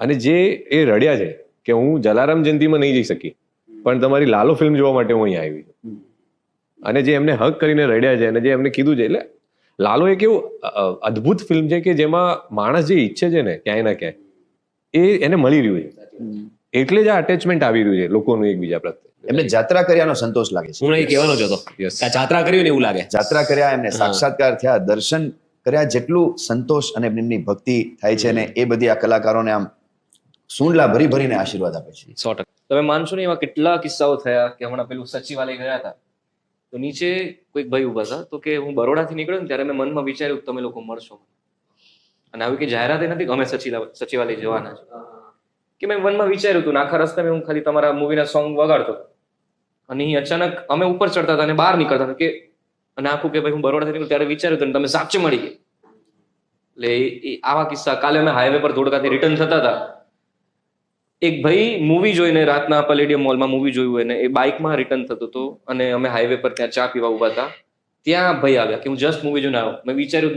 અને જે એ રડ્યા છે કે હું જલારામ જયંતિમાં નહીં જઈ શકી પણ તમારી લાલો ફિલ્મ જોવા માટે હું અહીંયા આવી છું. અને જે એમને હક કરીને રડ્યા છે અને જે એમને કીધું છે એટલે લાલો એક એવું અદ્ભુત ફિલ્મ છે કે જેમાં માણસ જે ઈચ્છે છે ને ક્યાંય ના ક્યાંય એ એને મળી રહ્યું છે. એટલે જ આ અટેચમેન્ટ આવી રહ્યું છે લોકોનું એકબીજા પ્રત્યે. એમને જાત્રા કર્યાનો સંતોષ લાગે છે. હું એ કહેવાનો જ હતો જાત્રા કર્યું ને એવું લાગે. જાત્રા કર્યા એમને સાક્ષાત્કાર થયા દર્શન કર્યા જેટલું સંતોષ અને એમની ભક્તિ થાય છે ને એ બધી આ કલાકારોને આમ સૂંડલા ભરી ભરીને આશીર્વાદ આપે છે. સો તમે માનશો ને એવા કેટલા કિસ્સાઓ થયા કે હમણાં પેલું સચિવાલય ગયા હતા. તો નીચે કોઈક ભાઈ ઊભા હતા, તો કે હું બરોડાથી નીકળ્યો ને ત્યારે મેં મનમાં વિચાર્યું તમે લોકો મળશો અને આવી કે જાહેરાત નથી અમે સચિવાલય જવાના છે. કે મેં મનમાં વિચાર્યું હતું આખા રસ્તે હું ખાલી તમારા મૂવીના સોંગ વગાડતો અને અહીં અચાનક અમે ઉપર ચડતા હતા અને બહાર નીકળતા હતા કે, અને આખું કે ભાઈ હું બરોડાથી નીકળ્યો ત્યારે વિચાર્યું હતું તમે સાચે મળી ગયા. એટલે આવા કિસ્સા કાલે અમે હાઈવે પર ધોળકાથી રિટર્ન થતા હતા. એક ભાઈ મૂવી જોઈને રાતના પલેડિયમ મોલમાં મૂવી જોયું એને. એ બાઇકમાં રિટર્ન થતો હતો અને અમે હાઈવે પર ત્યાં ચા પીવા ઊભા હતા. ત્યાં ભાઈ આવ્યા કે હું જસ્ટ મૂવી જોઈને આવ્યો. મેં વિચાર્યું